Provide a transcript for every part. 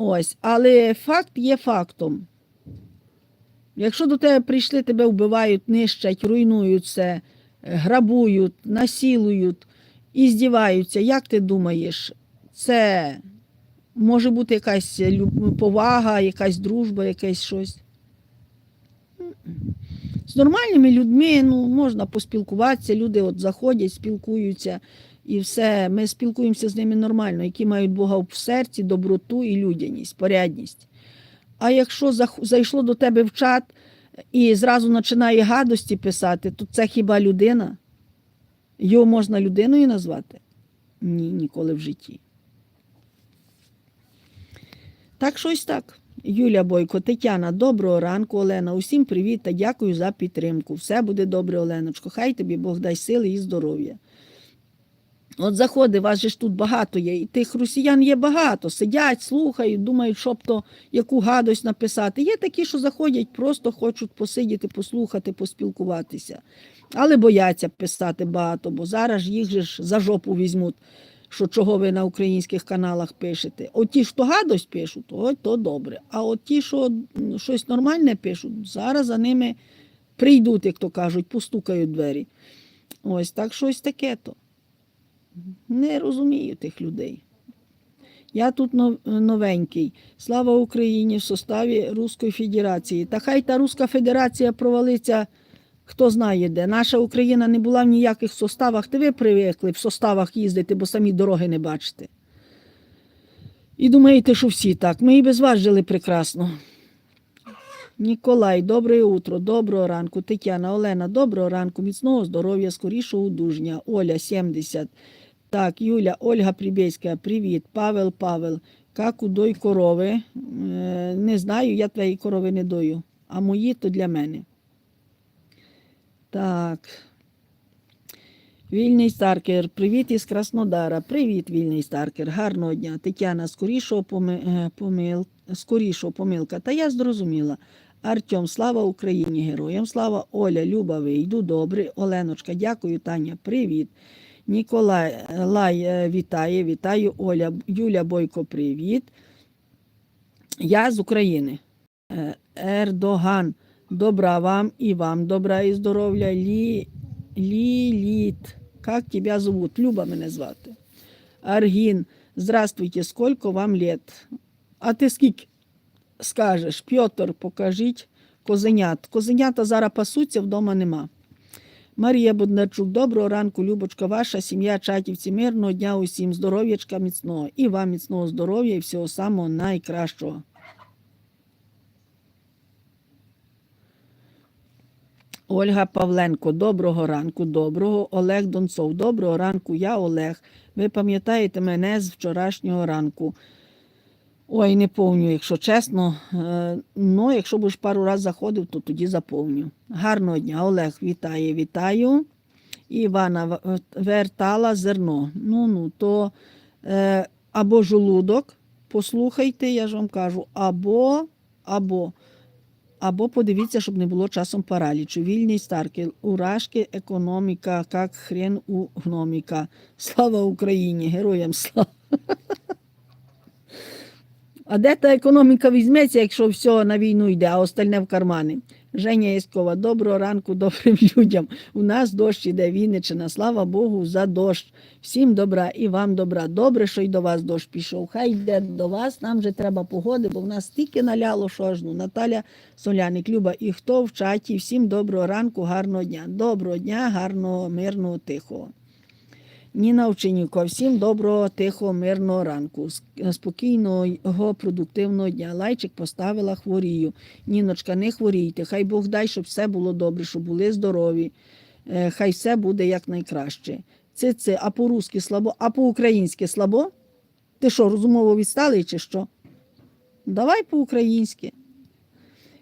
Ось, але факт є фактом. Якщо до тебе прийшли, тебе вбивають, нищать, руйнують все, е, грабують, насілують і здіваються, як ти думаєш, це може бути якась повага, якась дружба, якесь щось? З нормальними людьми ну, можна поспілкуватися, люди от заходять, спілкуються і все. Ми спілкуємося з ними нормально, які мають Бога в серці, доброту і людяність, порядність. А якщо зайшло до тебе в чат і зразу починає гадості писати, то це хіба людина? Його можна людиною назвати? Ні, ніколи в житті. Так, щось так. Юля Бойко, Тетяна, доброго ранку, Олена. Усім привіт та дякую за підтримку. Все буде добре, Оленочко. Хай тобі Бог дай сили і здоров'я. От заходи, вас же ж тут багато є, і тих росіян є багато. Сидять, слухають, думають, щоб то яку гадость написати. Є такі, що заходять, просто хочуть посидіти, послухати, поспілкуватися. Але бояться писати багато, бо зараз їх же ж за жопу візьмуть, що чого ви на українських каналах пишете. От ті, що гадость пишуть, то, то добре. А от ті, що щось нормальне пишуть, зараз за ними прийдуть, як то кажуть, постукають двері. Ось так щось таке то. Не розумію тих людей. Я тут новенький. Слава Україні в составі Руської Федерації. Та хай та Руська Федерація провалиться, хто знає де. Наша Україна не була в ніяких составах. Ти ви привикли в составах їздити, бо самі дороги не бачите. І думаєте, що всі так. Ми і без вас жили прекрасно. Ніколай, добре утро, доброго ранку. Тетяна, Олена, доброго ранку, міцного здоров'я, скорішого одужання. Оля, 70. Так, Юля, Ольга Прибєська, привіт. Павел, Павел. Как удой корови? Е, Не знаю, я твої корови не дою, а мої то для мене. Так. Вільний Старкер, привіт із Краснодара. Привіт, вільний Старкер. Гарного дня. Тетяна, скорішого, е, помил... скорішого помилка. Та я зрозуміла. Артем, слава Україні, героям слава, Оля, Люба, ви йду добре. Оленочка, дякую, Таня, привіт. Ніколай е, Лай е, вітає, вітаю. Оля, Юля Бойко, привіт. Я з України. Е, Ердоган, добра вам і вам, добра і здоров'я. Лі... Ліліт. Как тебя зовут? Люба мене звати. Аргін, здравствуйте, сколько вам лет? А ти скільки скажеш? Пьотр, покажіть козенят. Козенята зараз пасуться, вдома нема. Марія Боднарчук, доброго ранку, Любочка, ваша сім'я, чатівці, мирного дня усім, здоров'ячка міцного. І вам міцного здоров'я і всього самого найкращого. Ольга Павленко, доброго ранку, доброго. Олег Донцов, доброго ранку, я Олег. Ви пам'ятаєте мене з вчорашнього ранку. Ой, не повню, якщо чесно. Е, Ну, якщо будеш пару разів заходив, то тоді заповню. Гарного дня, Олег, вітає, вітаю. Івана вертала зерно. Ну, ну, то е, або жолудок, послухайте, я ж вам кажу, або, або, або подивіться, щоб не було часом паралічу. Вільний старки, уражки, економіка, як хрен у гноміка. Слава Україні, героям слава! А де та економіка візьметься, якщо все на війну йде, а остальне в кармани? Женя Яськова, доброго ранку добрим людям. У нас дощ іде Вінничина. Слава Богу, за дощ. Всім добра і вам добра. Добре, що й до вас дощ пішов. Хай йде до вас, нам же треба погоди, бо в нас стільки наляло, що ну. Наталя Соляник, Люба, і хто в чаті. Всім доброго ранку, гарного дня. Доброго дня, гарного, мирного, тихого. Ніна Овчинівко, всім доброго, тихого, мирного ранку, спокійного, продуктивного дня. Лайчик поставила хворію. Ніночка, не хворійте. Хай Бог дай, щоб все було добре, щоб були здорові. Е, Хай все буде якнайкраще. Це це, а по-русски слабо, а по-українськи слабо? Ти що, розумово відсталий чи що? Давай по-українськи.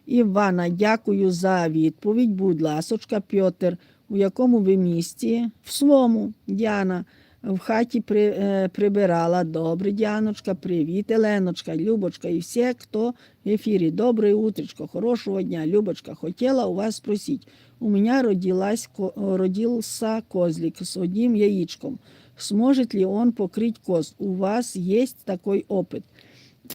Івана, дякую за відповідь. Будь ласочка, Пьотр, у якому ви місті? В своєму, Діана. В хаті при, е, прибирала. Добре, Діаночка, привіт, Еленочка, Любочка і всі, хто в ефірі. Доброе утречко, хорошего дня. Любочка, хотела у вас спросить. У меня родилась, родился козлик с одним яичком. Сможет ли он покрыть коз? У вас есть такой опыт?